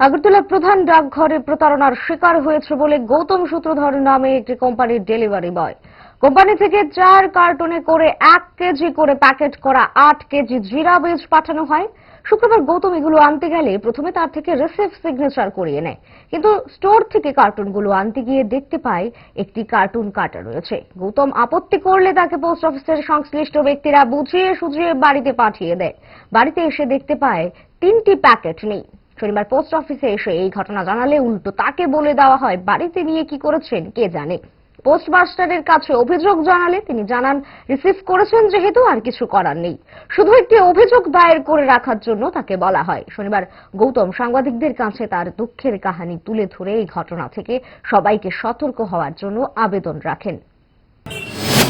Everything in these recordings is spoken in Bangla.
আগরতলা প্রধান ডাকঘরে প্রতারণার শিকার হয়েছে বলে গৌতম সূত্রধর নামে একটি কোম্পানির ডেলিভারি বয়। কোম্পানি থেকে চার কার্টুনে করে এক কেজি করে প্যাকেট করা আট কেজি জিরা বীজ পাঠানো হয়। শুক্রবার গৌতম এগুলো আনতে গেলে প্রথমে তার থেকে রিসিভ সিগনেচার করিয়ে নেয়। কিন্তু স্টোর থেকে কার্টুনগুলো আনতে গিয়ে দেখতে পায় একটি কার্টুন কাটা রয়েছে। গৌতম আপত্তি করলে তাকে পোস্ট অফিসের সংশ্লিষ্ট ব্যক্তিরা বুঝিয়ে সুঝিয়ে বাড়িতে পাঠিয়ে দেয়। বাড়িতে এসে দেখতে পায় তিনটি প্যাকেট নেই। শনিবার পোস্ট অফিসে এসে এই ঘটনা জানালে উল্টো তাকে বলে দেওয়া হয়, বাড়িতে নিয়ে কি করেছেন কে জানে? পোস্টমাস্টারের কাছে অভিযোগ জানালে তিনি জানান, রিসিভ করেছেন যেহেতু আর কিছু করার নেই। শুধু একটি অভিযোগ দায়ের করে রাখার জন্য তাকে বলা হয়। শনিবার গৌতম সাংবাদিকদের কাছে তার দুঃখের কাহিনী তুলে ধরে এই ঘটনা থেকে সবাইকে সতর্ক হওয়ার জন্য আবেদন রাখেন।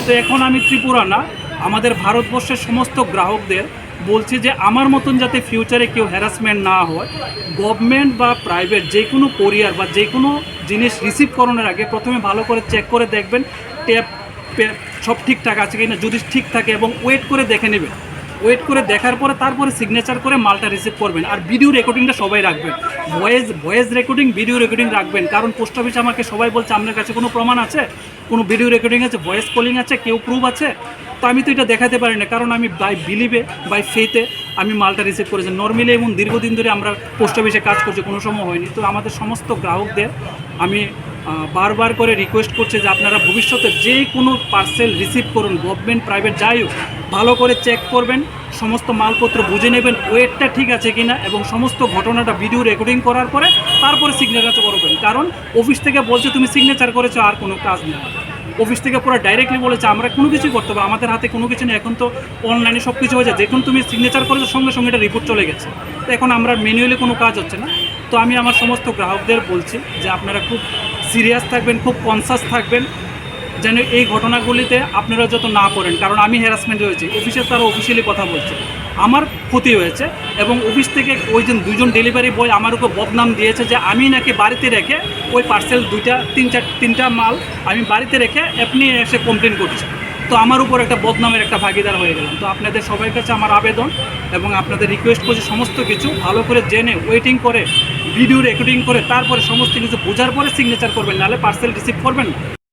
তো এখন আমি ত্রিপুরা না, আমাদের ভারতবর্ষের সমস্ত গ্রাহকদের বলছি যে আমার মতন যাতে ফিউচারে কেউ হ্যারাসমেন্ট না হয় গভর্নমেন্ট বা প্রাইভেট যে কোনো কোরিয়ার বা যে কোনো জিনিস রিসিভ করানোর আগে প্রথমে ভালো করে চেক করে দেখবেন ট্যাপ সব ঠিকঠাক আছে কি না যদি ঠিক থাকে এবং ওয়েট করে দেখে নেবেন। ওয়েট করে দেখার পরে তারপরে সিগনেচার করে মালটা রিসিভ করবেন। আর ভিডিও রেকর্ডিংটা সবাই রাখবেন। Voice voice recording video recording রাখবেন। কারণ পোস্ট অফিস আমাকে সবাই বলছে, আপনার কাছে কোনো প্রমাণ আছে? কোনো ভিডিও রেকর্ডিং আছে? ভয়েস কলিং আছে? কেউ প্রুফ আছে? তো আমি তো এটা দেখাতে পারি না, কারণ আমি বাই বিলিভে বাই ফেতে আমি মালটা রিসিভ করেছি। নর্মালি এবং দীর্ঘদিন ধরে আমরা পোস্ট অফিসে কাজ করছি, কোনো সময় হয়নি। তো আমাদের সমস্ত গ্রাহকদের আমি বারবার করে রিকোয়েস্ট করছে যে আপনারা ভবিষ্যতে যে কোনো পার্সেল রিসিভ করুন গভর্নমেন্ট প্রাইভেট যাই হোক ভালো করে চেক করবেন, সমস্ত মালপত্র বুঝে নেবেন, ওয়েটটা ঠিক আছে কিনা এবং সমস্ত ঘটনাটা ভিডিও রেকর্ডিং করার পরে তারপরে সিগনেচার করবেন। কারণ অফিস থেকে বলছে, তুমি সিগনেচার করেছ, আর কোনো কাজ নেই। অফিস থেকে পুরো ডাইরেক্টলি বলেছে, আমরা কোনো কিছুই করতে পারব আমাদের হাতে কোনো কিছু নেই, এখন তো অনলাইনে সব কিছু হয়ে যায়। দেখুন, তুমি সিগনেচার করেছ, সঙ্গে সঙ্গে এটা রিপোর্ট চলে গেছে। তো এখন আমরা ম্যানুয়ালি কোনো কাজ হচ্ছে না। তো আমি আমার সমস্ত গ্রাহকদের বলছি যে আপনারা খুব সিরিয়াস থাকবেন, খুব কনসাস থাকবেন। যেন এই ঘটনাগুলিতে আপনারা যত না করেন কারণ আমি হ্যারাসমেন্ট হয়েছি অফিসে তারা অফিসিয়ালি কথা বলছে। আমার ক্ষতি হয়েছে এবং অফিস থেকে ওই যে দুজন ডেলিভারি বয় আমার উপর বদনাম দিয়েছে যে আমি নাকি বাড়িতে রেখে ওই পার্সেল দুইটা, তিন চার, তিনটা মাল আমি বাড়িতে রেখে আপনি এসে কমপ্লেন করছি তো আমার উপর একটা বদনামের একটা ভাগিদার হয়ে গেলাম। তো আপনাদের সবার কাছে আমার আবেদন এবং আপনাদের রিকোয়েস্ট করছি সমস্ত কিছু ভালো করে জেনে ওয়েটিং করে ভিডিও রেকর্ডিং করে, তারপরে সমস্ত কিছু বোঝার পরে সিগনেচার করবেন, নাহলে পার্সেল রিসিভ করবেন